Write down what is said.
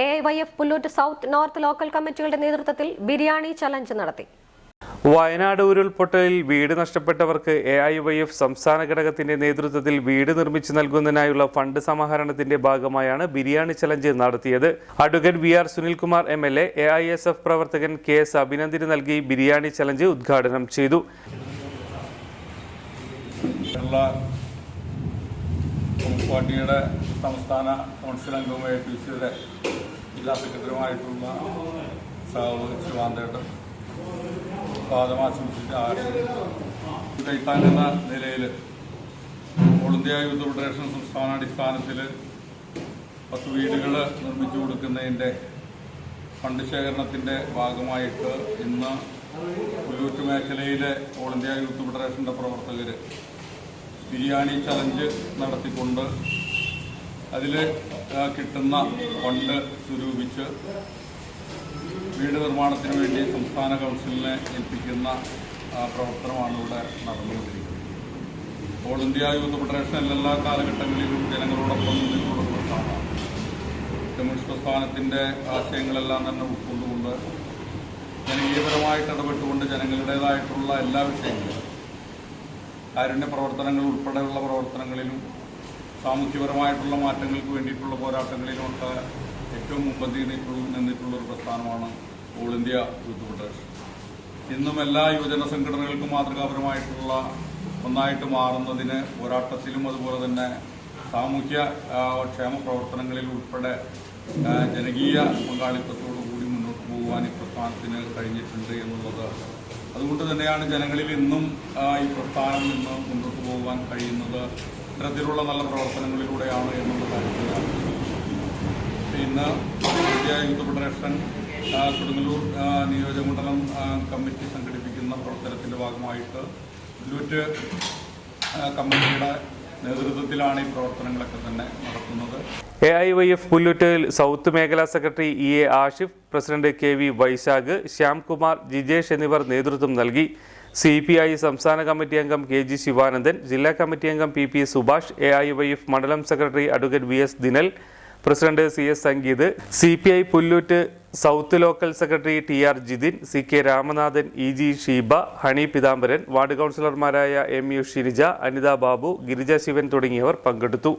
A I Y F Pullut south north local കമ്മിറ്റികളുടെ നേതൃത്വത്തിൽ biryani challenge നടത്തി. വയനാട് ഉരുൾപൊട്ടലിൽ വീട് നഷ്ടപ്പെട്ടവർക്ക് എ ഐ വൈ എഫ് സംസ്ഥാന ഘടകത്തിന്റെ നേതൃത്വത്തിൽ വീട് നിർമ്മിച്ചു നൽകുന്നതിനായുള്ള ഫണ്ട് സമാഹരണത്തിന്റെ ഭാഗമായാണ് ബിരിയാണി ചലഞ്ച് നടത്തിയത്. Advocate V R Sunilkumar M L A A I S F പ്രവർത്തകൻ കെ എസ് അഭിനന്ദിന് നൽകി ബിരിയാണി ചലഞ്ച് ഉദ്ഘാടനം ചെയ്തു. പാർട്ടിയുടെ സംസ്ഥാന കൗൺസിൽ അംഗവുമായ സിയുടെ ജില്ലാ സെക്രട്ടറിയുമായിട്ടുള്ള സാവ് ശിവാന്തേട്ടൻ സ്വാഗതം ആശയം കൈത്താൻ എന്ന നിലയിൽ ഓൾ ഇന്ത്യ യൂത്ത് ഫെഡറേഷൻ സംസ്ഥാനാടിസ്ഥാനത്തിൽ പത്ത് വീടുകൾ നിർമ്മിച്ചു കൊടുക്കുന്നതിന്റെ ഫണ്ട് ശേഖരണത്തിന്റെ ഭാഗമായിട്ട് ഇന്ന് പുല്ലൂറ്റ് മേഖലയിലെ ഓൾ ഇന്ത്യ യൂത്ത് ഫെഡറേഷന്റെ പ്രവർത്തകർ ബിരിയാണി ചലഞ്ച് നടത്തിക്കൊണ്ട് അതിൽ കിട്ടുന്ന ഫണ്ട് സ്വരൂപിച്ച് വീട് നിർമ്മാണത്തിന് വേണ്ടി സംസ്ഥാന കൗൺസിലിനെ ഏൽപ്പിക്കുന്ന പ്രവർത്തനമാണ് ഇവിടെ നടന്നുകൊണ്ടിരിക്കുന്നത്. ഓൾ ഇന്ത്യ യൂത്ത് ഫെഡറേഷൻ എല്ലാ കാലഘട്ടങ്ങളിലും ജനങ്ങളോടൊപ്പം നിന്നുള്ള കാണാം കമ്മ്യൂണിസ്റ്റ് പ്രസ്ഥാനത്തിന്റെ ആശയങ്ങളെല്ലാം തന്നെ ഉൾക്കൊണ്ടുകൊണ്ട് ജനകീയപരമായിട്ട് ഇടപെട്ടുകൊണ്ട് ജനങ്ങളുടേതായിട്ടുള്ള എല്ലാ വിഷയങ്ങളും കാരുണ്യ പ്രവർത്തനങ്ങൾ ഉൾപ്പെടെയുള്ള പ്രവർത്തനങ്ങളിലും സാമൂഹ്യപരമായിട്ടുള്ള മാറ്റങ്ങൾക്ക് വേണ്ടിയിട്ടുള്ള പോരാട്ടങ്ങളിലോട്ട് ഏറ്റവും മുമ്പന്തി നിന്നിട്ടുള്ള ഒരു പ്രസ്ഥാനമാണ് ഓൾ ഇന്ത്യ യൂത്ത് ഫെഡറേഷൻ. ഇന്നും എല്ലാ യുവജന സംഘടനകൾക്കും മാതൃകാപരമായിട്ടുള്ള ഒന്നായിട്ട് മാറുന്നതിന് പോരാട്ടത്തിലും അതുപോലെ തന്നെ സാമൂഹ്യ ക്ഷേമ പ്രവർത്തനങ്ങളിൽ ഉൾപ്പെടെ ജനകീയ പങ്കാളിത്തത്തോടുകൂടി മുന്നോട്ട് പോകുവാൻ ഈ പ്രസ്ഥാനത്തിന് കഴിഞ്ഞിട്ടുണ്ട് എന്നുള്ളത്. അതുകൊണ്ട് തന്നെയാണ് ജനങ്ങളിൽ ഇന്നും ഈ പ്രസ്ഥാനം നിന്ന് മുന്നോട്ട് പോകുവാൻ കഴിയുന്നത്. ഇത്തരത്തിലുള്ള നല്ല പ്രവർത്തനങ്ങളിലൂടെയാണ് എന്നുള്ള കാര്യത്തിൽ പിന്നെ യൂത്ത് ഫെഡറേഷൻ കൊടുങ്ങല്ലൂർ നിയോജകമണ്ഡലം കമ്മിറ്റി സംഘടിപ്പിക്കുന്ന പ്രവർത്തനത്തിന്റെ ഭാഗമായിട്ട് ലൂറ്റ് കമ്മിറ്റിയുടെ നേതൃത്വത്തിലാണ് ഈ പ്രവർത്തനങ്ങളൊക്കെ തന്നെ നടത്തുന്നത് A I Y F Pullut south മേഖലാ secretary E A Ashif president K V Vaishakh Shyamkumar Jijesh എന്നിവർ നേതൃത്വം നൽകി. സി പി ഐ സംസ്ഥാന കമ്മിറ്റി അംഗം കെ ജി ശിവാനന്ദൻ ജില്ലാ കമ്മിറ്റി അംഗം P P Subhash A I Y F മണ്ഡലം secretary advocate V S Dinal president C S Sangeeth C P I Pullut south local secretary T R Jithin C K Ramanathan E G Sheeba Honey Pithambaran ward കൗൺസിലർമാരായ M U Shirija Anitha Babu Girija Sivan തുടങ്ങിയവർ പങ്കെടുത്തു.